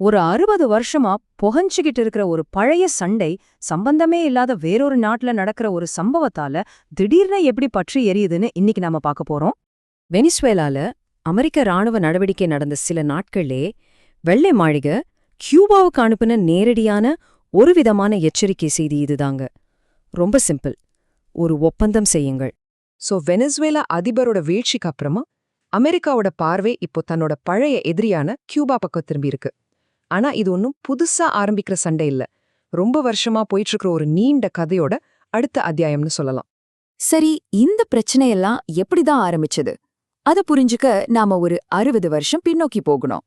ஒரு அறுபது வருஷமா புகஞ்சுகிட்டு இருக்கிற ஒரு பழைய சண்டை சம்பந்தமே இல்லாத வேறொரு நாட்டுல நடக்கிற ஒரு சம்பவத்தால திடீர்னு எப்படி பற்றி எரியுதுன்னு இன்னைக்கு நாம பார்க்க போறோம். வெனிஸ்வேலால அமெரிக்க ராணுவ நடவடிக்கை நடந்த சில நாட்களே வெள்ளை மாளிகை கியூபாவுக்கு அனுப்பின நேரடியான ஒரு விதமான எச்சரிக்கை செய்தி இதுதாங்க. ரொம்ப சிம்பிள். ஒரு ஒப்பந்தம் செய்யுங்கள். சோ வெனிஸ்வேலா அதிபரோட வீழ்ச்சிக்கு அப்புறமா அமெரிக்காவோட பார்வை இப்போ தன்னோட பழைய எதிரியான கியூபா பக்கம் திரும்பியிருக்கு ஆனா இது ஒன்றும் புதுசா ஆரம்பிக்கிற சண்டை இல்ல. ரொம்ப வருஷமா போயிட்டு இருக்கிற ஒரு நீண்ட கதையோட அடுத்த அத்தியாயம்னு சொல்லலாம். சரி இந்த பிரச்சனையெல்லாம் எப்படிதான் ஆரம்பிச்சது? அத புரிஞ்சுக்க நாம ஒரு அறுபது வருஷம் பின்னோக்கி போகணும்.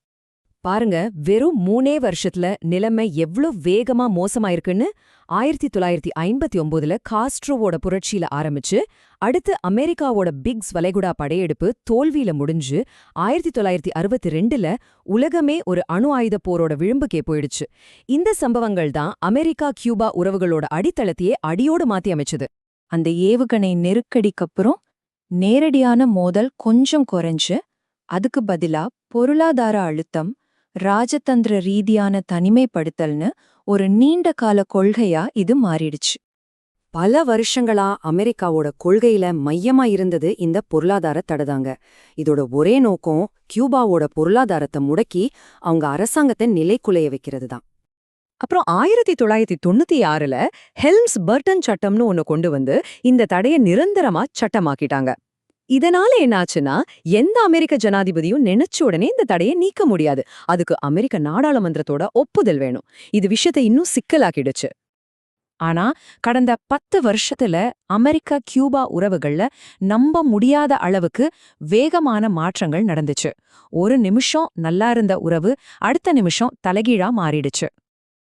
பாருங்க வெறும் மூணே வருஷத்துல நிலைமை எவ்ளோ வேகமா மோசமாயிருக்குன்னு ஆயிரத்தி தொள்ளாயிரத்தி ஐம்பத்தி ஒன்பதுல காஸ்ட்ரோவோட புரட்சியில ஆரம்பிச்சு அடுத்து அமெரிக்காவோட பிக்ஸ் வளைகுடா படையெடுப்பு தோல்வியில முடிஞ்சு ஆயிரத்தி தொள்ளாயிரத்தி அறுபத்தி ரெண்டுல உலகமே ஒரு அணு ஆயுத போரோட விழும்புக்கே போயிடுச்சு. இந்த சம்பவங்கள் தான் அமெரிக்கா கியூபா உறவுகளோட அடித்தளத்தையே அடியோடு மாத்தி அமைச்சது. அந்த ஏவுகணை நெருக்கடிக்கப்புறம் நேரடியான மோதல் கொஞ்சம் குறைஞ்சு அதுக்கு பதிலா பொருளாதார அழுத்தம் ராஜதந்திர ரீதியான தனிமைப்படுத்தல்னு ஒரு நீண்ட கால கொள்கையா இது மாறிடுச்சு. பல வருஷங்களா அமெரிக்காவோட கொள்கையில மையமா இருந்தது இந்த பொருளாதார தடைதாங்க. இதோட ஒரே நோக்கம் கியூபாவோட பொருளாதாரத்தை முடக்கி அவங்க அரசாங்கத்தை நிலைக்குலைய வைக்கிறது தான் அப்புறம் ஆயிரத்தி தொள்ளாயிரத்தி தொண்ணூத்தி ஆறுல ஹெல்ம்ஸ் பர்டன் சட்டம்னு ஒன்னு கொண்டு வந்து இந்த தடையை நிரந்தரமா சட்டமாக்கிட்டாங்க. இதனால என்னாச்சுன்னா எந்த அமெரிக்க ஜனாதிபதியும் நினைச்ச உடனே இந்த தடையை நீக்க முடியாது. அதுக்கு அமெரிக்க நாடாளுமன்றத்தோட ஒப்புதல் வேணும். இது விஷயத்தை இன்னும் சிக்கலாக்கிடுச்சு. ஆனா கடந்த பத்து வருஷத்துல அமெரிக்கா கியூபா உறவுகள்ல நம்ப முடியாத அளவுக்கு வேகமான மாற்றங்கள் நடந்துச்சு. ஒரு நிமிஷம் நல்லா இருந்த உறவு அடுத்த நிமிஷம் தலைகீழா மாறிடுச்சு.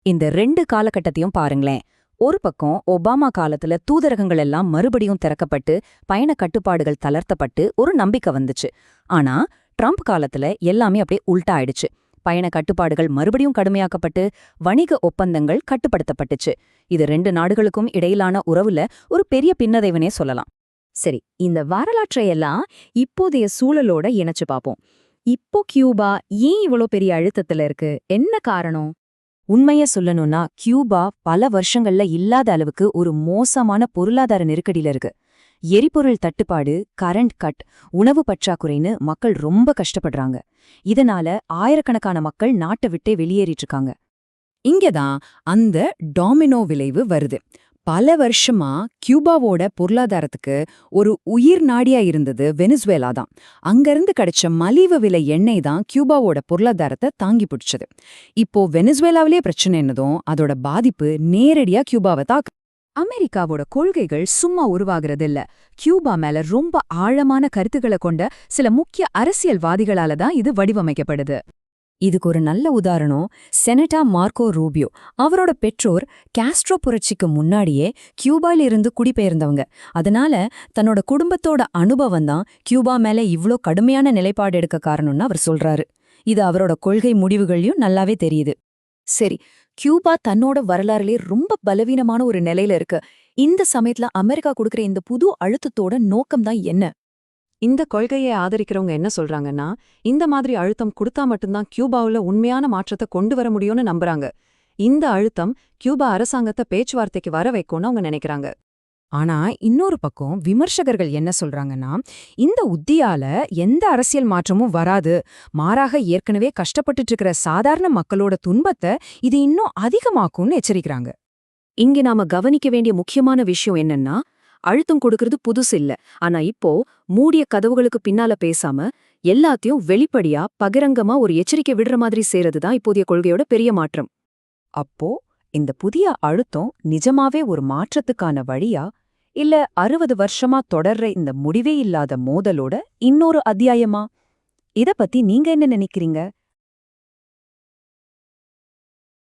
இந்த ரெண்டு காலகட்டத்தையும் பாருங்களேன். ஒரு பக்கம் ஒபாமா காலத்துல தூதரகங்கள் எல்லாம் மறுபடியும் திறக்கப்பட்டு பயண கட்டுப்பாடுகள் தளர்த்தப்பட்டு ஒரு நம்பிக்கை வந்துச்சு. ஆனா ட்ரம்ப் காலத்துல எல்லாமே அப்படியே உல்டா ஆயிடுச்சு பயண கட்டுப்பாடுகள் மறுபடியும் கடுமையாக்கப்பட்டு வணிக ஒப்பந்தங்கள் கட்டுப்படுத்தப்பட்டுச்சு. இது ரெண்டு நாடுகளுக்கும் இடையிலான உறவுல ஒரு பெரிய பின்னதைவனே சொல்லலாம். சரி இந்த வரலாற்றையெல்லாம் இப்போதைய சூழலோட இணைச்சு பார்ப்போம். இப்போ கியூபா ஏன் இவ்வளோ பெரிய அழுத்தத்துல இருக்கு? என்ன காரணம்? உண்மைய சொல்லணும்னா கியூபா பல வருஷங்கள்ல இல்லாத அளவுக்கு ஒரு மோசமான பொருளாதார நெருக்கடியில இருக்கு. எரிபொருள் தட்டுப்பாடு கரண்ட் கட் உணவு பற்றாக்குறைன்னு மக்கள் ரொம்ப கஷ்டப்படுறாங்க. இதனால ஆயிரக்கணக்கான மக்கள் நாட்டை விட்டே வெளியேறிட்டு இருக்காங்க. இங்கதான் அந்த டாமினோ விளைவு வருது. பல வருஷமா கியூபாவோட பொருளாதாரத்துக்கு ஒரு உயிர் நாடியா இருந்தது வெனிசுவேலா தான். அங்கிருந்து கிடைச்ச மலிவு விலை எண்ணெய் தான் கியூபாவோட பொருளாதாரத்தை தாங்கி பிடிச்சது. இப்போ வெனிசுவேலாவிலே பிரச்சனை என்னதும் அதோட பாதிப்பு நேரடியா கியூபாவை தாக்கு அமெரிக்காவோட கொள்கைகள் சும்மா உருவாகிறதில்ல. கியூபா மேல ரொம்ப ஆழமான கருத்துக்களை கொண்ட சில முக்கிய அரசியல்வாதிகளால தான் இது வடிவமைக்கப்படுது. இதுக்கு ஒரு நல்ல உதாரணம் செனட்டா மார்க்கோ ரூபியோ. அவரோட பெற்றோர் காஸ்ட்ரோ புரட்சிக்கு முன்னாடியே கியூபால இருந்து குடிபெயர்ந்தவங்க. அதனால தன்னோட குடும்பத்தோட அனுபவம் தான் கியூபா மேல இவ்ளோ கடுமையான நிலைப்பாடு எடுக்க காரணம்னு அவர் சொல்றாரு. இது அவரோட கொள்கை முடிவுகளையும் நல்லாவே தெரியுது. சரி கியூபா தன்னோட வரலாறுலே ரொம்ப பலவீனமான ஒரு நிலையில இருக்கு. இந்த சமயத்துல அமெரிக்கா கொடுக்கற இந்த புது அழுத்தத்தோட நோக்கம் தான் என்ன? இந்த கொள்கையை ஆதரிக்கிறவங்க என்ன சொல்றாங்கன்னா இந்த மாதிரி அழுத்தம் கொடுத்தா மட்டும்தான் கியூபாவில் உண்மையான மாற்றத்தை கொண்டு வர முடியும்னு நம்புறாங்க. இந்த அழுத்தம் கியூபா அரசாங்கத்தை பேச்சுவார்த்தைக்கு வர வைக்கும்னு அவங்க நினைக்கிறாங்க. ஆனா இன்னொரு பக்கம் விமர்சகர்கள் என்ன சொல்றாங்கன்னா இந்த உத்தியால எந்த அரசியல் மாற்றமும் வராது. மாறாக ஏற்கனவே கஷ்டப்பட்டுட்டு இருக்கிற சாதாரண மக்களோட துன்பத்தை இது இன்னும் அதிகமாக்கும்னு எச்சரிக்கிறாங்க. இங்க நாம கவனிக்க வேண்டிய முக்கியமான விஷயம் என்னன்னா அழுத்தம் கொடுக்கறது புதுசு இல்ல. ஆனா இப்போ மூடிய கதவுகளுக்கு பின்னால பேசாம எல்லாத்தையும் வெளிப்படையா பகிரங்கமா ஒரு எச்சரிக்கை விடுற மாதிரி செய்யறதுதான் இப்போதைய கொள்கையோட பெரிய மாற்றம். அப்போ இந்த புதிய அழுத்தம் நிஜமாவே ஒரு மாற்றத்துக்கான வழியா? இல்ல அறுபது வருஷமா தொடர்ற இந்த முடிவே இல்லாத மோதலோட இன்னொரு அத்தியாயமா? இத பத்தி நீங்க என்ன நினைக்கிறீங்க?